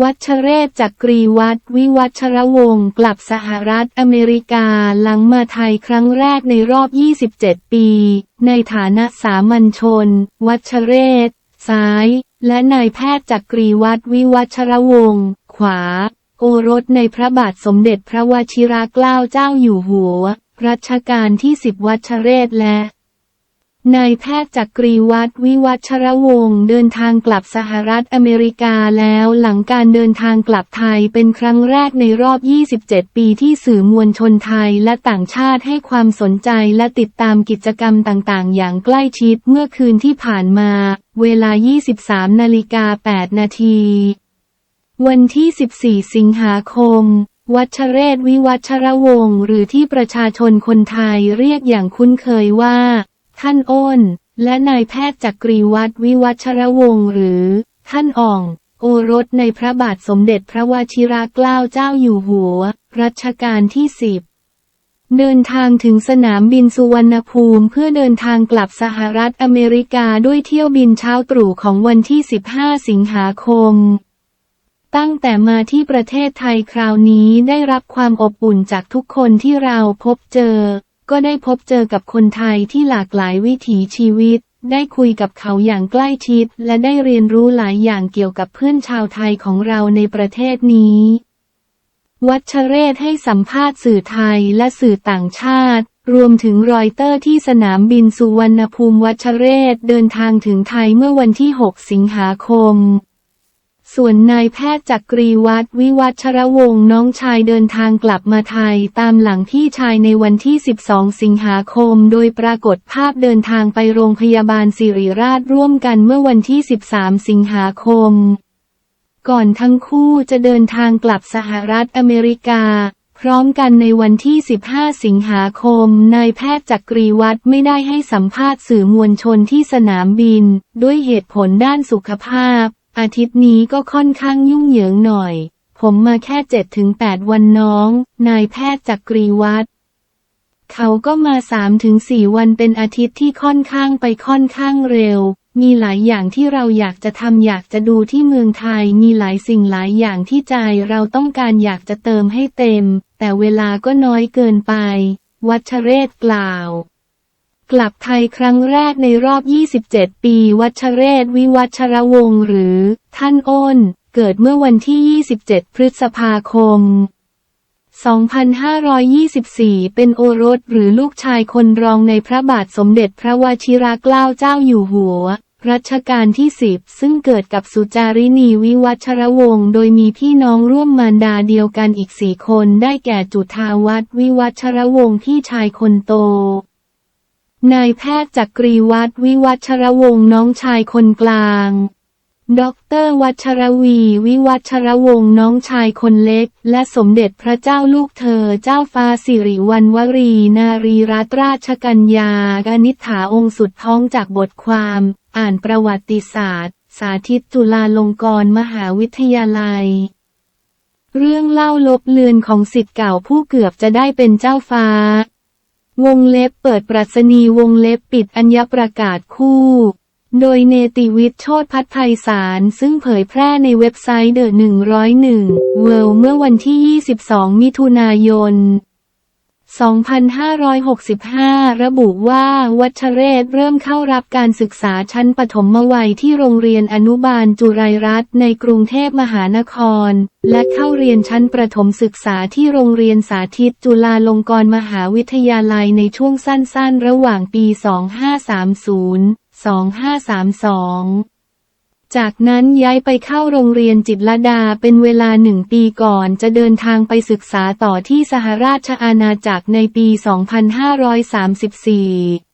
วัชเรศจักรีวัฒวิวัชรวงศ์กลับสหรัฐอเมริกาหลังมาไทยครั้งแรกในรอบ 27 ปี ในฐานะสามัญชน วัชเรศ ซ้าย และนายแพทย์จักรีวัฒวิวัชรวงศ์ขวา โอรสในพระบาทสมเด็จพระวชิรเกล้าเจ้าอยู่หัว รัชกาลที่สิบวัชเรศและ นายแพทย์จักรีวัฒวิวัชรวงศ์เดินทางกลับสหรัฐอเมริกาแล้วหลังการเดินทางกลับไทยเป็นครั้งแรกในรอบ 27 ปีที่สื่อมวลชนไทยและต่างชาติให้ความสนใจและติดตามกิจกรรมต่างๆ อย่างใกล้ชิดเมื่อคืนที่ผ่านมา เวลา 23 นาฬิกา 8 นาที วันที่ 14 สิงหาคมวัชเรศวิวัชรวงศ์หรือที่ประชาชนคนไทยเรียกอย่างคุ้นเคยว่า ท่านอ้น และนายแพทย์จักรีวัฒวิวัชรวงศ์หรือ ท่านอ่อง โอรสในพระบาทสมเด็จพระวชิรเกล้าเจ้าอยู่หัว รัชกาลที่สิบเดินทางถึงสนามบินสุวรรณภูมิเพื่อเดินทางกลับสหรัฐอเมริกาด้วยเที่ยวบินเช้าตรู่ของวันที่ 15 สิงหาคม ตั้งแต่มาที่ประเทศไทยคราวนี้ได้รับความอบอุ่นจากทุกคนที่เราพบเจอ ก็ได้พบเจอกับคนไทยที่หลากหลายวิถีชีวิต ได้คุยกับเขาอย่างใกล้ชิด และได้เรียนรู้หลายอย่างเกี่ยวกับเพื่อนชาวไทยของเราในประเทศนี้ วัชเรศให้สัมภาษณ์สื่อไทยและสื่อต่างชาติรวมถึงรอยเตอร์ที่สนามบินสุวรรณภูมิวัชเรศเดินทางถึงไทยเมื่อวันที่ 6 สิงหาคม ส่วนนายแพทย์จักรีวัฒวิวัชรวงศ์น้องชายเดินทางกลับมาไทยตามหลังพี่ชายในวันที่ 12 สิงหาคม โดยปรากฏภาพเดินทางไปโรงพยาบาลสิริราชร่วมกันเมื่อวันที่ 13 สิงหาคม ก่อนทั้งคู่จะเดินทางกลับสหรัฐอเมริกา พร้อมกันในวันที่ 15 สิงหาคม นายแพทย์จักรีวัฒไม่ได้ให้สัมภาษณ์สื่อมวลชนที่สนามบิน ด้วยเหตุผลด้านสุขภาพ อาทิตย์นี้ก็ค่อนข้างยุ่งเหยิงหน่อย ผมมาแค่7-8วันน้อง นายแพทย์จักรีวัฒน์เขาก็มา3-4วันเป็นอาทิตย์ที่ค่อนข้างไปค่อนข้างเร็ว มีหลายอย่างที่เราอยากจะทำอยากจะดูที่เมืองไทย มีหลายสิ่งหลายอย่างที่ใจเราต้องการอยากจะเติมให้เต็ม แต่เวลาก็น้อยเกินไป วัชเรศกล่าว กลับไทยครั้งแรกในรอบ 27 ปี วัชเรศวิวัชรวงศ์หรือ ท่านอ้น เกิดเมื่อวันที่ 27 พฤษภาคม 2524 เป็นโอรสหรือลูกชายคนรองในพระบาทสมเด็จพระวชิรเกล้าเจ้าอยู่หัว รัชกาลที่10ซึ่งเกิดกับสุจารินีวิวัชรวงศ์โดยมีพี่น้องร่วมมารดาเดียวกันอีกสี่คนได้แก่จุธาวัฒน์วิวัชรวงศ์พี่ชายคนโต นายแพทย์จักรีวัฒน์วิวัชรวงศ์น้องชายคนกลาง ดรวัชรวี วิวัชรวงศ์น้องชายคนเล็ก และสมเด็จพระเจ้าลูกเธอเจ้าฟ้าสิริวัณวรี นารีรัตนราชกัญญากนิษฐาองค์สุดท้องจากบทความ อ่านประวัติศาสตร์ สาธิตจุฬาลงกรณ์มหาวิทยาลัย เรื่องเล่าลบเลือนของสิทธิ์เก่าผู้เกือบจะได้เป็นเจ้าฟ้า วงเล็บเปิดปรัชนีวงเล็บปิดอัญญประกาศคู่ โดยเนติวิทย์โชตพัฒไพศาลซึ่งเผยแพร่ในเว็บไซต์เดอะ101 เวิลเมื่อวันที่ 22 มิถุนายน 2565 ระบุว่าวัชเรศเริ่มเข้ารับการศึกษาชั้นปฐมวัยที่โรงเรียนอนุบาลจุไรรัตน์ในกรุงเทพมหานคร และเข้าเรียนชั้นประถมศึกษาที่โรงเรียนสาธิตจุฬาลงกรณ์มหาวิทยาลัยในช่วงสั้นๆ ระหว่างปี 2530 2532 จากนั้นย้ายไปเข้าโรงเรียนจิตรดาเป็นเวลาหนึ่งปีก่อนจะเดินทางไปศึกษาต่อที่สหราชอาณาจักรในปี 2534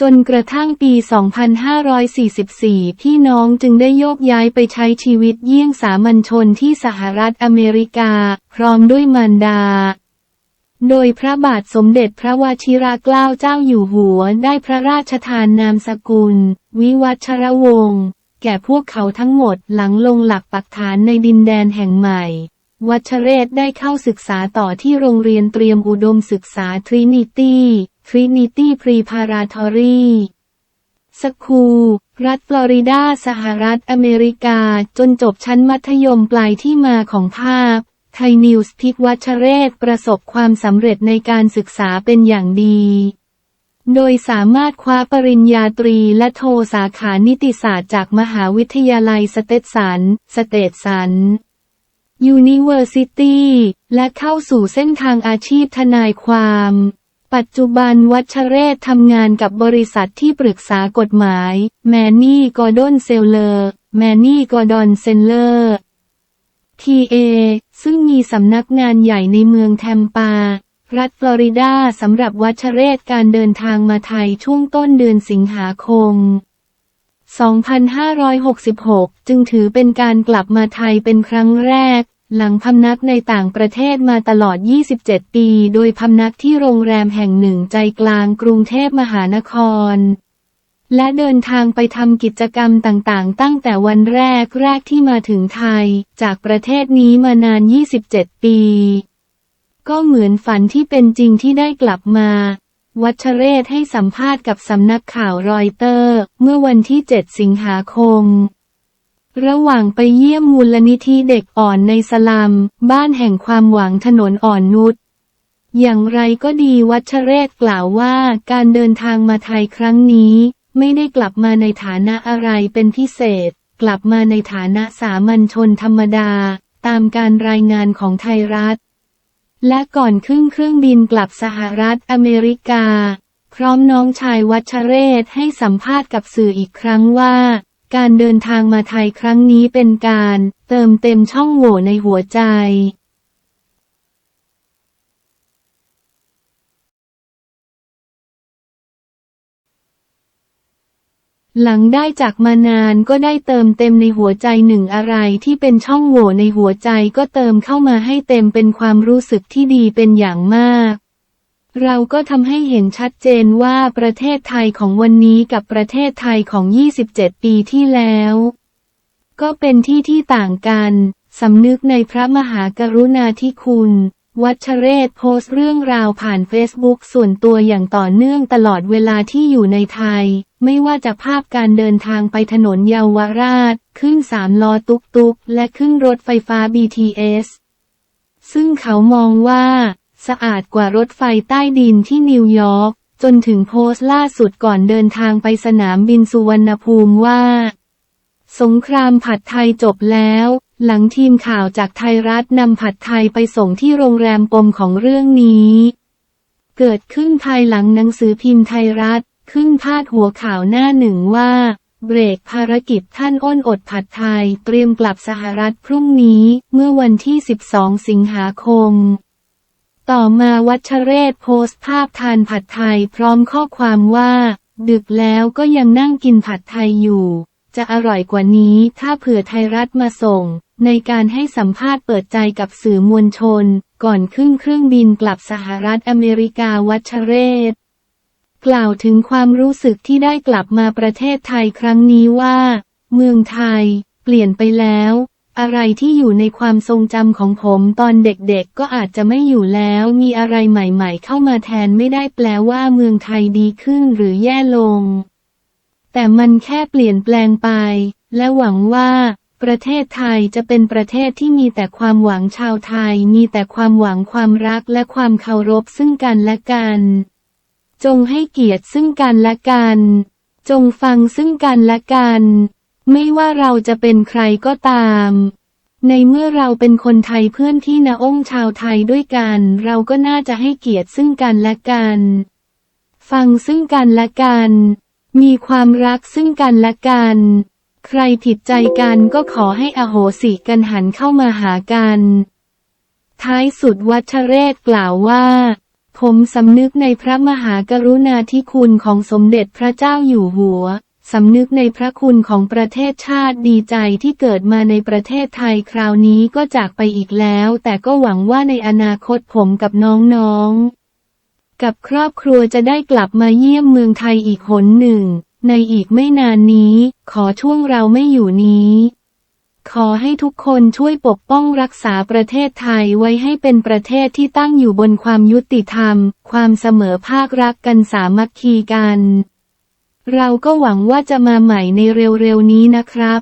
จนกระทั่งปี 2544 พี่น้องจึงได้โยกย้ายไปใช้ชีวิตเยี่ยงสามัญชนที่สหรัฐอเมริกา พร้อมด้วยมารดา โดยพระบาทสมเด็จพระวชิรเกล้าเจ้าอยู่หัวได้พระราชทานนามสกุล วิวัชรวงศ์ แก่พวกเขาทั้งหมดหลังลงหลักปักฐานในดินแดนแห่งใหม่ วัชเรศได้เข้าศึกษาต่อที่โรงเรียนเตรียมอุดมศึกษาทรินิตี้ทรินิตี้พรีพาราทอรีสคูรัฐฟลอริดา สหรัฐอเมริกา จนจบชั้นมัธยมปลายที่มาของภาพ ไทยนิวส์พิกวัชเรศประสบความสำเร็จในการศึกษาเป็นอย่างดี โดยสามารถคว้าปริญญาตรีและโทสาขานิติศาสตร์จากมหาวิทยาลัยสเตตสัน สเตตสัน University และเข้าสู่เส้นทางอาชีพทนายความ ปัจจุบันวัชเรศทำงานกับบริษัทที่ปรึกษากฎหมาย แมนนี่กอร์ดอนเซลเลอร์ แมนนี่กอร์ดอนเซลเลอร์ TA ซึ่งมีสำนักงานใหญ่ในเมืองแทมปา รัฐฟลอริดาสำหรับวัชเรศการเดินทางมาไทยช่วงต้นเดือนสิงหาคม 2566 จึงถือเป็นการกลับมาไทยเป็นครั้งแรก หลังพำนักในต่างประเทศมาตลอด 27 ปี โดยพำนักที่โรงแรมแห่งหนึ่งใจกลางกรุงเทพมหานคร และเดินทางไปทำกิจกรรมต่างๆ ตั้งแต่วันแรกแรกที่มาถึงไทย จากประเทศนี้มานาน 27 ปี ก็เหมือนฝันที่เป็นจริงที่ได้กลับมา วัชเรศให้สัมภาษณ์กับสำนักข่าวรอยเตอร์ เมื่อวันที่ 7 สิงหาคม ระหว่างไปเยี่ยมมูลนิธิเด็กอ่อนในสลัม บ้านแห่งความหวังถนนอ่อนนุชอย่างไรก็ดีวัชเรศกล่าวว่าการเดินทางมาไทยครั้งนี้ ไม่ได้กลับมาในฐานะอะไรเป็นพิเศษ กลับมาในฐานะสามัญชนธรรมดา ตามการรายงานของไทยรัฐ และก่อนขึ้นเครื่องบินกลับสหรัฐอเมริกา พร้อมน้องชายวัชเรศให้สัมภาษณ์กับสื่ออีกครั้งว่า การเดินทางมาไทยครั้งนี้เป็นการเติมเต็มช่องโหว่ในหัวใจ หลังได้จากมานานก็ได้เติมเต็มในหัวใจหนึ่งอะไรที่เป็นช่องโหว่ในหัวใจก็เติมเข้ามาให้เต็มเป็นความรู้สึกที่ดีเป็นอย่างมาก เราก็ทำให้เห็นชัดเจนว่าประเทศไทยของวันนี้กับประเทศไทยของ 27 ปีที่แล้ว ก็เป็นที่ที่ต่างกันสำนึกในพระมหากรุณาธิคุณ วัชเรศโพสต์เรื่องราวผ่านเฟซบุ๊กส่วนตัวอย่างต่อเนื่องตลอดเวลาที่อยู่ในไทย ไม่ว่าจะภาพการเดินทางไปถนนเยาวราช ขึ้นสามล้อตุกตุกและขึ้นรถไฟฟ้า BTS ซึ่งเขามองว่า สะอาดกว่ารถไฟใต้ดินที่นิวยอร์กจนถึงโพสต์ล่าสุดก่อนเดินทางไปสนามบินสุวรรณภูมิว่า สงครามผัดไทยจบแล้ว หลังทีมข่าวจากไทยรัฐนำผัดไทยไปส่งที่โรงแรมปมของเรื่องนี้ เกิดขึ้นภายหลังหนังสือพิมพ์ไทยรัฐ ขึ้นพาดหัวข่าวหน้าหนึ่งว่า เบรกภารกิจท่านอ้นอดผัดไทย เตรียมกลับสหรัฐพรุ่งนี้ เมื่อวันที่ 12 สิงหาคม ต่อมาวัชเรศโพสต์ภาพทานผัดไทยพร้อมข้อความว่า ดึกแล้วก็ยังนั่งกินผัดไทยอยู่ จะอร่อยกว่านี้ถ้าเผื่อไทยรัฐมาส่ง ในการให้สัมภาษณ์เปิดใจกับสื่อมวลชน ก่อนขึ้นเครื่องบินกลับสหรัฐอเมริกาวัชเรศ กล่าวถึงความรู้สึกที่ได้กลับมาประเทศไทยครั้งนี้ว่า เมืองไทย เปลี่ยนไปแล้ว อะไรที่อยู่ในความทรงจำของผมตอนเด็กๆ ก็อาจจะไม่อยู่แล้ว มีอะไรใหม่ๆ เข้ามาแทนไม่ได้แปลว่าเมืองไทยดีขึ้นหรือแย่ลง แต่มันแค่เปลี่ยนแปลงไป และหวังว่า ประเทศไทยจะเป็นประเทศที่มีแต่ความหวังชาวไทย มีแต่ความหวังความรักและความเคารพซึ่งกันและกัน จงให้เกียรติซึ่งกันและกัน จงฟังซึ่งกันและกัน ไม่ว่าเราจะเป็นใครก็ตามในเมื่อเราเป็นคนไทยเพื่อนที่นาองค์ชาวไทยด้วยกัน เราก็น่าจะให้เกียรติซึ่งกันและกัน ฟังซึ่งกันและกัน มีความรักซึ่งกันและกัน ใครผิดใจกันก็ขอให้อโหสิกันหันเข้ามาหากัน ท้ายสุดวัชเรศกล่าวว่า ผมสำนึกในพระมหากรุณาธิคุณของสมเด็จพระเจ้าอยู่หัว สำนึกในพระคุณของประเทศชาติดีใจที่เกิดมาในประเทศไทยคราวนี้ก็จากไปอีกแล้ว แต่ก็หวังว่าในอนาคตผมกับน้องๆ กับครอบครัวจะได้กลับมาเยี่ยมเมืองไทยอีกหนหนึ่ง ในอีกไม่นานนี้ ขอช่วงเราไม่อยู่นี้ ขอให้ทุกคนช่วยปกป้องรักษาประเทศไทยไว้ให้เป็นประเทศที่ตั้งอยู่บนความยุติธรรม ความเสมอภาครักกันสามัคคีกัน เราก็หวังว่าจะมาใหม่ในเร็วๆนี้นะครับ